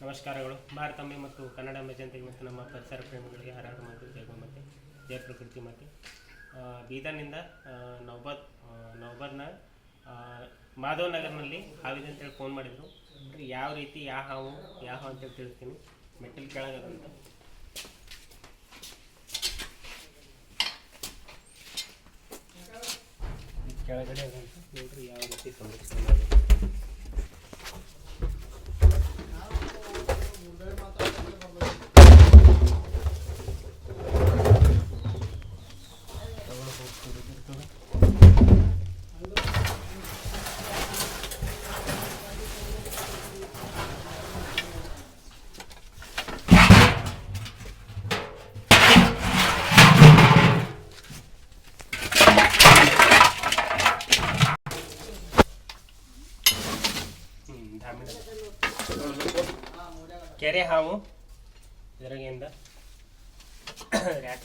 ನಮಸ್ಕಾರಗಳು. ಭಾರತಾಂಬೆ ಮತ್ತು ಕನ್ನಡಾಂಬೆ ಜನತೆಗೆ ಮತ್ತು ನಮ್ಮ ಪರಿಸರ ಪ್ರೇಮಿಗಳಿಗೆ ಹರಾರು ಮತ್ತು ಜಯ ಮತ್ತು ಜಯ ಪ್ರಕೃತಿ ಮತ್ತು. ಬೀದರ್ನಿಂದ ನವಬಾದ್ ನವಬಾದ್ನ ಮಾಧವ್ ನಗರ್ನಲ್ಲಿ ಹಾವಿದೆ ಅಂತೇಳಿ ಫೋನ್ ಮಾಡಿದರು. ಯಾವ ರೀತಿ ಯಾವ ಹಾವು ಯಾವ ಹಾವು ಅಂತೇಳಿ ತಿಳಿಸ್ತೀನಿ. ಮೆಟ್ಟಲ್ ಕೆಳಗದಂತ ಕೆಳಗಡೆ ಅದಂತ ನೋಡ್ರಿ ಯಾವ ರೀತಿ ಸಂರಕ್ಷಣೆ ಮಾಡಬೇಕು ಕೆರೆ ಹಾವು. ಇದರಾಗಿಂದ ರ್ಯಾಟ್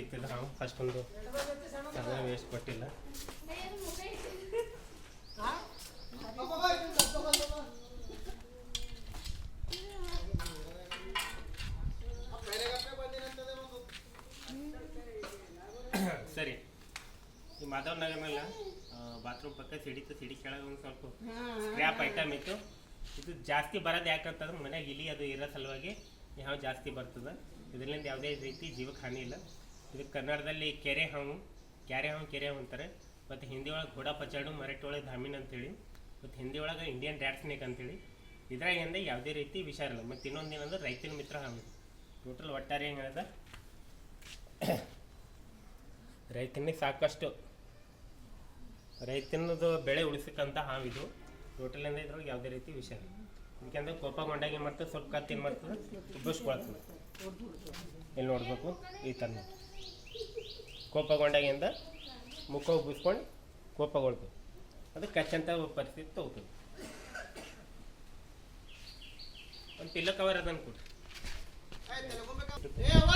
ಸರಳವಾಗಿ ನಾವು ಅಷ್ಟೊಂದು ಸಮಯ ವೇಸ್ಟ್ ಕೊಟ್ಟಿಲ್ಲ. ಸರಿ. ಈ ಮಾಧವ್ ನಗರ್ನಲ್ಲ ಬಾತ್ರೂಮ್ ಪಕ್ಕ ಸಿಡಿತು ಸಿಡಿ ಕೆಳಗೆ ಒಂದು ಸ್ವಲ್ಪ ಸ್ಕ್ರ್ಯಾಪ್ ಐಟಮ್ ಇತ್ತು. ಇದು ಜಾಸ್ತಿ ಬರೋದು ಯಾಕಂತಂದ್ರೆ ಮನ್ಯಾಗ ಇಲಿ ಅದು ಇರೋ ಸಲುವಾಗಿ ಯಾವ ಜಾಸ್ತಿ ಬರ್ತದೆ. ಇದರಿಂದ ಯಾವುದೇ ರೀತಿ ಜೀವಕ್ಕೆ ಹಾನಿ ಇಲ್ಲ. ಇದು ಕನ್ನಡದಲ್ಲಿ ಕೆರೆ ಹಾವು ಕ್ಯಾರೆ ಹಾವು ಕೆರೆ ಹಾವು ಅಂತಾರೆ. ಮತ್ತು ಹಿಂದಿ ಒಳಗೆ ಘೋಡಾ ಪಚಾಡು, ಮರಾಠಿ ಒಳಗೆ ಧಾಮಿನ್ ಅಂತೇಳಿ, ಮತ್ತು ಹಿಂದಿ ಒಳಗೆ ಇಂಡಿಯನ್ ರ್ಯಾಟ್ ಸ್ನೇಕ್ ಅಂತೇಳಿ. ಇದ್ರಾಗಿಂದ ಯಾವುದೇ ರೀತಿ ವಿಷ ಇರಲ್ಲ ಮತ್ತು ಇನ್ನೊಂದು ಏನಂದ್ರೆ ರೈತನ ಮಿತ್ರ ಹಾವು ಟೋಟಲ್ ಒಟ್ಟಾರೆ ಹೆಂಗದ ರೈತನಿಗೆ ಸಾಕಷ್ಟು. ರೈತನದು ಬೆಳೆ ಉಳಿಸಕ್ಕಂತ ಹಾವಿದು ಟೋಟಲ್ ಅಂದ್ರೆ ಇದ್ರೊಳಗೆ ಯಾವುದೇ ರೀತಿ ವಿಷಯ ಯಾಕೆಂದ್ರೆ ಕೋಪಗೊಂಡಾಗ ಏನು ಮಾಡ್ತದೆ, ಸ್ವಲ್ಪ ಕತ್ತಿ ಏನು ಮಾಡ್ತದೆ ಉಬ್ಬಿಸ್ಕೊಳ್ತದೆ ಇಲ್ಲಿ ನೋಡಬೇಕು? ಈ ಥರ. ಕೋಪಗೊಂಡಾಗಿಂದ ಮುಖ ಉಬ್ಬಿಸ್ಕೊಂಡು ಕೋಪಗೊಳ್ತದೆ. ಅದು ಕಚ್ಚಂತ ಪರಿಸ್ಥಿತಿ ತಗೋತದೆ ಒಂದು ಪಿಲ್ಲ ಕವರ್ ಅದನ್ನು ಕೊಡ್ರಿ ಏ ಅವ್ವ,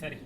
ಸರಿ.